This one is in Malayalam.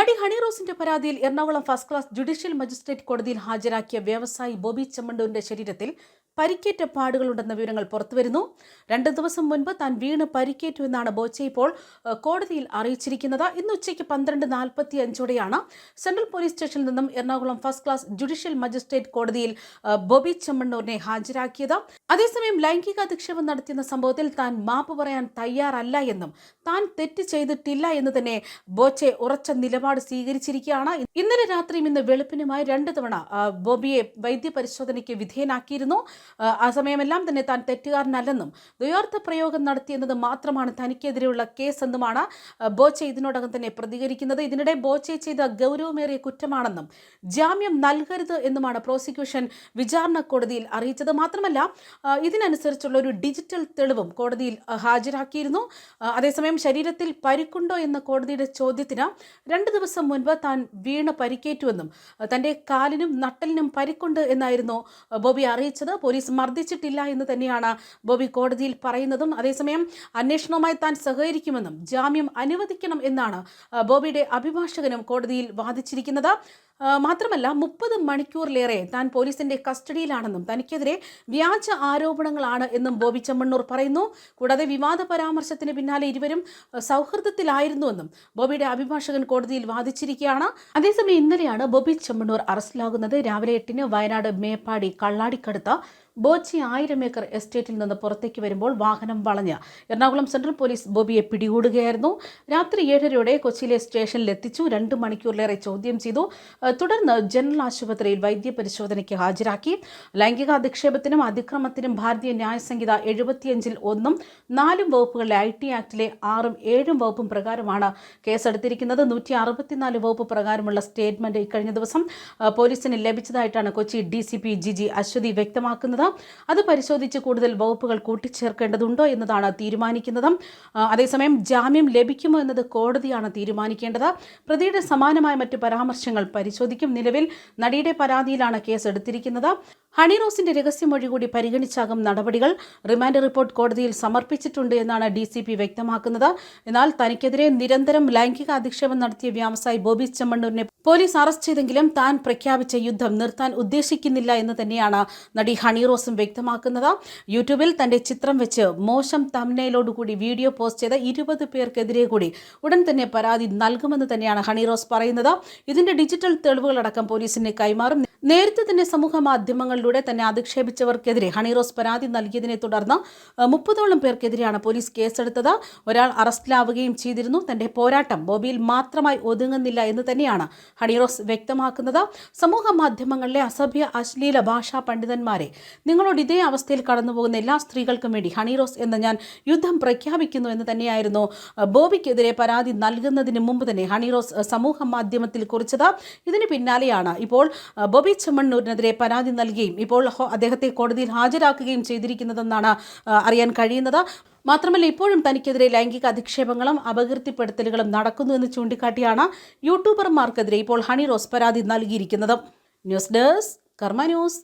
നടി ഹണി റോസിന്റെ പരാതിയിൽ Ernakulam first class judicial magistrate കോടതിയിൽ ഹാജരാക്കിയ വ്യവസായി ബോബി ചെമ്മണ്ടൂരിന്റെ ശരീരത്തിൽ പരിക്കേറ്റ പാടുകളുണ്ടെന്ന വിവരങ്ങൾ പുറത്തുവരുന്നു. രണ്ട് ദിവസം മുൻപ് താൻ വീണ് പരിക്കേറ്റു എന്നാണ് ബോച്ചെ ഇപ്പോൾ കോടതിയിൽ അറിയിച്ചിരിക്കുന്നത്. ഇന്ന് ഉച്ചയ്ക്ക് പന്ത്രണ്ട് നാൽപ്പത്തി അഞ്ചോടെയാണ് സെൻട്രൽ പോലീസ് സ്റ്റേഷനിൽ നിന്നും Ernakulam first class judicial magistrate കോടതിയിൽ ബോബി ചെമ്മണ്ണൂരിനെ ഹാജരാക്കിയത്. അതേസമയം ലൈംഗിക അധിക്ഷേപം നടത്തിയെന്ന സംഭവത്തിൽ താൻ മാപ്പ് പറയാൻ തയ്യാറല്ല എന്നും താൻ തെറ്റ് ചെയ്തിട്ടില്ല എന്ന് തന്നെ ബോച്ചെ ഉറച്ച നിലപാട് സ്വീകരിച്ചിരിക്കുകയാണ്. ഇന്നലെ രാത്രിയും ഇന്ന് വെളുപ്പിനുമായി രണ്ട് തവണ ബോബിയെ വൈദ്യപരിശോധനയ്ക്ക് വിധേയനാക്കിയിരുന്നു. ആ, സമയമെല്ലാം തന്നെ താൻ തെറ്റുകാരനല്ലെന്നും ദ്വയാർത്ഥ പ്രയോഗം നടത്തിയെന്നത് മാത്രമാണ് തനിക്കെതിരെയുള്ള കേസെന്നുമാണ് ബോച്ചെ ഇതിനോടകം തന്നെ പ്രതികരിക്കുന്നത്. ഇതിനിടെ ബോച്ചെ ചെയ്ത ഗൗരവമേറിയ കുറ്റമാണെന്നും ജാമ്യം നൽകരുത് എന്നുമാണ് പ്രോസിക്യൂഷൻ വിചാരണ കോടതിയിൽ അറിയിച്ചത്. മാത്രമല്ല ഇതിനനുസരിച്ചുള്ള ഒരു ഡിജിറ്റൽ തെളിവും കോടതിയിൽ ഹാജരാക്കിയിരുന്നു. അതേസമയം ശരീരത്തിൽ പരിക്കുണ്ടോ എന്ന കോടതിയുടെ ചോദ്യത്തിന് രണ്ട് ദിവസം മുൻപ് താൻ വീണ് പരിക്കേറ്റുവെന്നും തന്റെ കാലിനും നട്ടലിനും പരിക്കുണ്ട് എന്നായിരുന്നു ബോബി അറിയിച്ചത്. പോലീസ് മർദ്ദിച്ചിട്ടില്ല എന്ന് തന്നെയാണ് ബോബി കോടതിയിൽ പറയുന്നതും. അതേസമയം അന്വേഷണവുമായി താൻ സഹകരിക്കുമെന്നും ജാമ്യം അനുവദിക്കണം എന്നാണ് ബോബിയുടെ അഭിഭാഷകനും കോടതിയിൽ വാദിച്ചിരിക്കുന്നത്. മാത്രമല്ല മുപ്പത് മണിക്കൂറിലേറെ താൻ പോലീസിന്റെ കസ്റ്റഡിയിലാണെന്നും തനിക്കെതിരെ വ്യാജ ആരോപണങ്ങളാണ് എന്നും ബോബി ചെമ്മണ്ണൂർ പറയുന്നു. കൂടാതെ വിവാദ പരാമർശത്തിന് പിന്നാലെ ഇരുവരും സൗഹൃദത്തിലായിരുന്നുവെന്നും ബോബിയുടെ അഭിഭാഷകൻ കോടതിയിൽ വാദിച്ചിരിക്കുകയാണ്. അതേസമയം ഇന്നലെയാണ് ബോബി ചെമ്മണ്ണൂർ അറസ്റ്റിലാകുന്നത്. രാവിലെ എട്ടിന് വയനാട് മേപ്പാടി കള്ളാടിക്കടുത്ത ബോച്ചി ആയിരം ഏക്കർ എസ്റ്റേറ്റിൽ നിന്ന് പുറത്തേക്ക് വരുമ്പോൾ വാഹനം വളഞ്ഞ് എറണാകുളം സെൻട്രൽ പോലീസ് ബോബിയെ പിടികൂടുകയായിരുന്നു. രാത്രി ഏഴരയോടെ കൊച്ചിയിലെ സ്റ്റേഷനിൽ എത്തിച്ചു. രണ്ട് മണിക്കൂറിലേറെ ചോദ്യം ചെയ്തു. തുടർന്ന് ജനറൽ ആശുപത്രിയിൽ വൈദ്യപരിശോധനയ്ക്ക് ഹാജരാക്കി. ലൈംഗിക അധിക്ഷേപത്തിനും അതിക്രമത്തിനും ഭാരതീയ ന്യായ സംഹിത എഴുപത്തിയഞ്ചിൽ ഒന്നും നാലും വകുപ്പുകളിലെ ഐ ടി ആക്ടിലെ ആറും ഏഴും വകുപ്പും പ്രകാരമാണ് കേസെടുത്തിരിക്കുന്നത്. നൂറ്റി അറുപത്തിനാല് വകുപ്പ് പ്രകാരമുള്ള സ്റ്റേറ്റ്മെന്റ് ഇക്കഴിഞ്ഞ ദിവസം പോലീസിന് ലഭിച്ചതായിട്ടാണ് Kochi D C P G G Aswathy വ്യക്തമാക്കുന്നത്. അത് പരിശോധിച്ച് കൂടുതൽ വകുപ്പുകൾ കൂട്ടിച്ചേർക്കേണ്ടതുണ്ടോ എന്നതാണ് തീരുമാനിക്കുന്നത്. അതേസമയം ജാമ്യം ലഭിക്കുമോ എന്നത് കോടതിയാണ് തീരുമാനിക്കേണ്ടത്. പ്രതിയുടെ സമാനമായ മറ്റ് പരാമർശങ്ങൾ പരിശോധിക്കും നിലവിൽ. നടിയുടെ പരാതിയിലാണ് കേസ് എടുത്തിരിക്കുന്നത് ഹണി റോസിന്റെ രഹസ്യമൊഴി കൂടി പരിഗണിച്ചാകും നടപടികൾ. റിമാൻഡ് റിപ്പോർട്ട് കോടതിയിൽ സമർപ്പിച്ചിട്ടുണ്ട് എന്നാണ് ഡി സി പി വ്യക്തമാക്കുന്നത്. എന്നാൽ തനിക്കെതിരെ നിരന്തരം ലൈംഗിക അധിക്ഷേപം നടത്തിയ വ്യാവസായി ബോബി ചെമ്മണ്ണൂരിനെ പോലീസ് അറസ്റ്റ് ചെയ്തെങ്കിലും താൻ പ്രഖ്യാപിച്ച യുദ്ധം നിർത്താൻ ഉദ്ദേശിക്കുന്നില്ല എന്ന് തന്നെയാണ് നടി ഹണി റോസും വ്യക്തമാക്കുന്നത്. യൂട്യൂബിൽ തന്റെ ചിത്രം വെച്ച് മോശം തമ്നയിലോടുകൂടി വീഡിയോ പോസ്റ്റ് ചെയ്ത ഇരുപത് പേർക്കെതിരെ കൂടി ഉടൻ തന്നെ പരാതി നൽകുമെന്ന് തന്നെയാണ് ഹണി റോസ് പറയുന്നത്. ഇതിന്റെ ഡിജിറ്റൽ തെളിവുകളടക്കം പോലീസിന് കൈമാറും. നേരത്തെ തന്നെ സമൂഹ മാധ്യമങ്ങളിലൂടെ തന്നെ അധിക്ഷേപിച്ചവർക്കെതിരെ ഹണിറോസ് പരാതി നൽകിയതിനെ തുടർന്ന് മുപ്പതോളം പേർക്കെതിരെയാണ് പോലീസ് കേസെടുത്തത്. ഒരാൾ അറസ്റ്റിലാവുകയും ചെയ്തിരുന്നു. തന്റെ പോരാട്ടം ബോബിയിൽ മാത്രമായി ഒതുങ്ങുന്നില്ല എന്ന് തന്നെയാണ് ഹണിറോസ് വ്യക്തമാക്കുന്നത്. സമൂഹ മാധ്യമങ്ങളിലെ അസഭ്യ അശ്ലീല ഭാഷാ പണ്ഡിതന്മാരെ നിങ്ങളോട് ഇതേ അവസ്ഥയിൽ കടന്നുപോകുന്ന എല്ലാ സ്ത്രീകൾക്കും വേണ്ടി ഹണിറോസ് എന്ന് ഞാൻ യുദ്ധം പ്രഖ്യാപിക്കുന്നു എന്ന് തന്നെയായിരുന്നു ബോബിക്കെതിരെ പരാതി നൽകുന്നതിന് മുമ്പ് തന്നെ ഹണിറോസ് സമൂഹ മാധ്യമത്തിൽ കുറിച്ചത്. ഇതിന് പിന്നാലെയാണ് ഇപ്പോൾ അഹ്, ബോബി ചെമ്മണ്ണൂരിനെതിരെ പരാതി നൽകുകയും ഇപ്പോൾ അദ്ദേഹത്തെ കോടതിയിൽ ഹാജരാക്കുകയും ചെയ്തിരിക്കുന്നതെന്നാണ് അറിയാൻ കഴിയുന്നത്. മാത്രമല്ല ഇപ്പോഴും തനിക്കെതിരെ ലൈംഗിക അധിക്ഷേപങ്ങളും അപകീർത്തിപ്പെടുത്തലുകളും നടക്കുന്നുവെന്ന് ചൂണ്ടിക്കാട്ടിയാണ് യൂട്യൂബർമാർക്കെതിരെ ഇപ്പോൾ ഹണി റോസ് പരാതി നൽകിയിരിക്കുന്നത്. News desk Karma news.